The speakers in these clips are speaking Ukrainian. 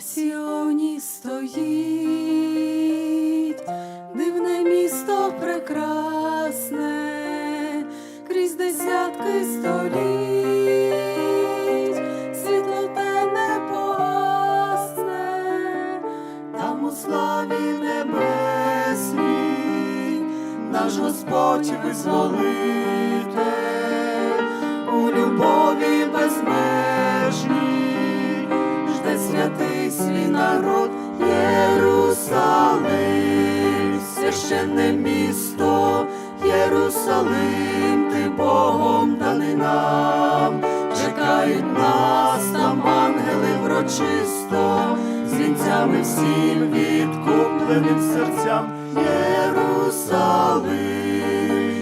Сіоні стоїть дивне місто прекрасне, крізь десятки століть, світло те не погасне, там у славі небесній наш Господь визволитель, у любові священне місто, Єрусалим, ти Богом даний нам, чекають нас там ангели врочисто, з вінцями всім відкупленим серцям. Єрусалим,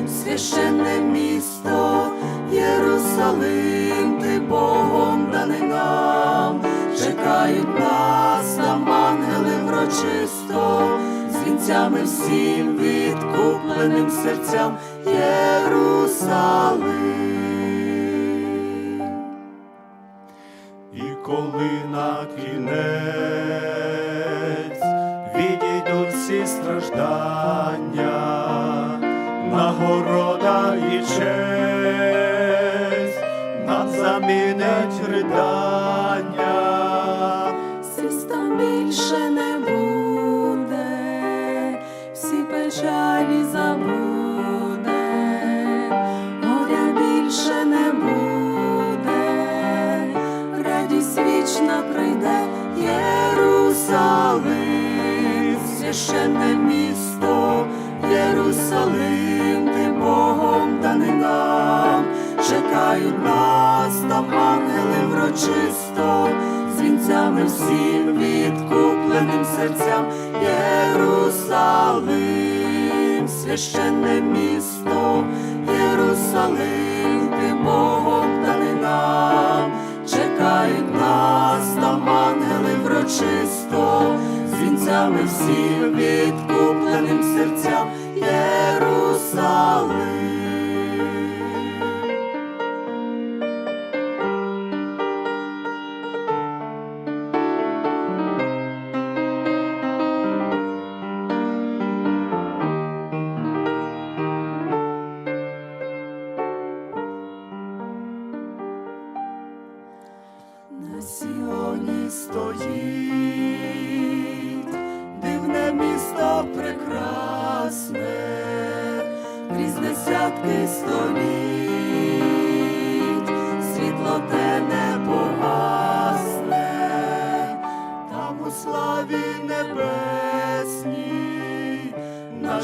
священне місто, Єрусалим, ти Богом даний нам, чекають нас там ангели врочисто, з вінцями всім відкупленим серцям Єрусалим. І коли на кінець відійдуть всі страждання, нагорода і честь нам замінить ридання. Єрусалим, священне місто, Єрусалим, ти Богом даний нам, чекають нас там ангели врочисто, з вінцями всім відкупленим серцям. Єрусалим, священне місто, Єрусалим, ти Богом даний нам, чекають нас там врочисто, з вінцями всім відкупленим серцям Єрусалим.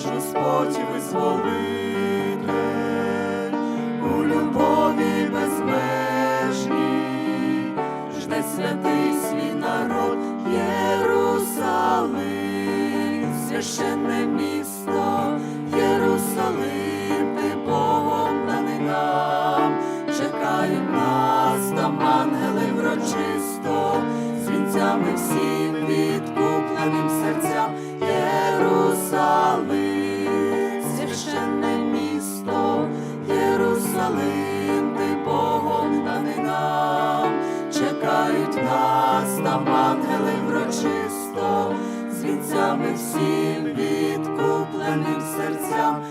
Наш Господь визволитель, у любові безмежній. Жде святий свій народ Єрусалим, священне місто, Єрусалим, ти Богом даний нам, чекають нас там ангели врочисто, з вінцями всім відкупленим серцям Єрусалим, ти Богом нам, чекають нас там ангели врочисто, з вінцями всім відкупленим серцям